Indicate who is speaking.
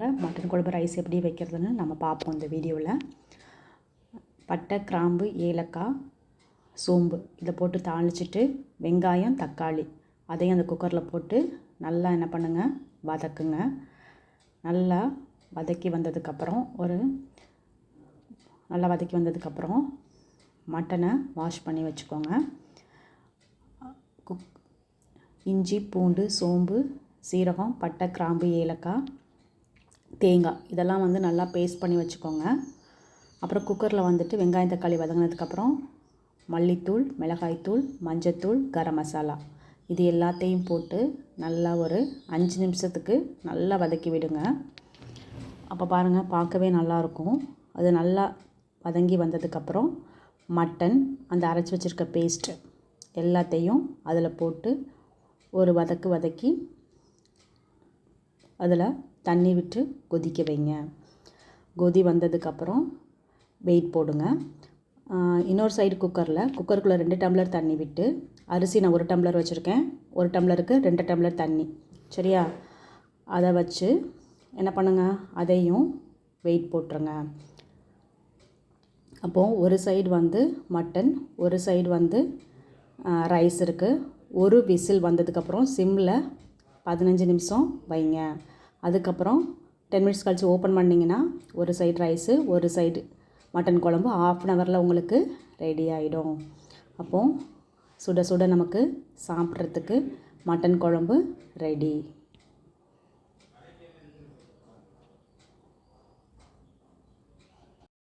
Speaker 1: Mutton குழம்பு rice எப்படி வைக்கிறதுன்னு நம்ம பார்ப்போம் இந்த வீடியோவில். பட்டை கிராம்பு ஏலக்காய் சோம்பு இதை போட்டு தாளிச்சிட்டு வெங்காயம் தக்காளி அதையும் அந்த குக்கரில் போட்டு நல்லா என்ன பண்ணுங்க? வதக்குங்க. நல்லா வதக்கி வந்ததுக்கப்புறம் ஒரு நல்லா வதக்கி வந்ததுக்கப்புறம் மட்டனை வாஷ் பண்ணி வச்சுக்கோங்க. குக் இஞ்சி பூண்டு சோம்பு சீரகம் பட்டை கிராம்பு ஏலக்காய் தேங்காய். இதெல்லாம் வந்து நல்லா பேஸ்ட் பண்ணி வச்சுக்கோங்க. அப்புறம் குக்கரில் வந்துட்டு வெங்காயம் தக்காளி வதங்கினதுக்கப்புறம் மல்லித்தூள் மிளகாய்த்தூள் மஞ்சத்தூள் கரம் மசாலா. இது எல்லாத்தையும் போட்டு நல்லா ஒரு அஞ்சு நிமிஷத்துக்கு நல்லா வதக்கி விடுங்க. அப்போ பாருங்கள் பார்க்கவே நல்லாயிருக்கும் அது நல்லா வதங்கி வந்ததுக்கப்புறம் மட்டன் அந்த அரைச்சி வச்சுருக்க பேஸ்ட்டு எல்லாத்தையும் அதில் போட்டு ஒரு வதக்கு வதக்கி அதில் தண்ணி விட்டு கொதிக்க வைங்க. கொதி வந்ததுக்கப்புறம் வெயிட் போடுங்க. இன்னொரு சைடு குக்கரில் குக்கருக்குள்ளே ரெண்டு டம்ளர் தண்ணி விட்டு அரிசி நான் ஒரு டம்ளர் வச்சுருக்கேன். ஒரு டம்ளருக்கு ரெண்டு டம்ளர் தண்ணி. சரியா? அதை வச்சு என்ன பண்ணுங்கள் அதையும் வெயிட் போட்டுருங்க. அப்போது ஒரு சைடு வந்து மட்டன் ஒரு சைடு வந்து ரைஸ் இருக்குது ஒரு விசில் வந்ததுக்கப்புறம் சிம்மில் பதினஞ்சு நிமிஷம் வைங்க. அதுக்கப்புறம் டென் மினிட்ஸ் கழித்து ஓப்பன் பண்ணிங்கன்னா ஒரு சைடு ரைஸு ஒரு சைடு மட்டன் குழம்பு ஆஃப் அன் ஹவரில் உங்களுக்கு ரெடி ஆகிடும் அப்போது சுட சுட நமக்கு சாப்பிட்றதுக்கு மட்டன் குழம்பு ரெடி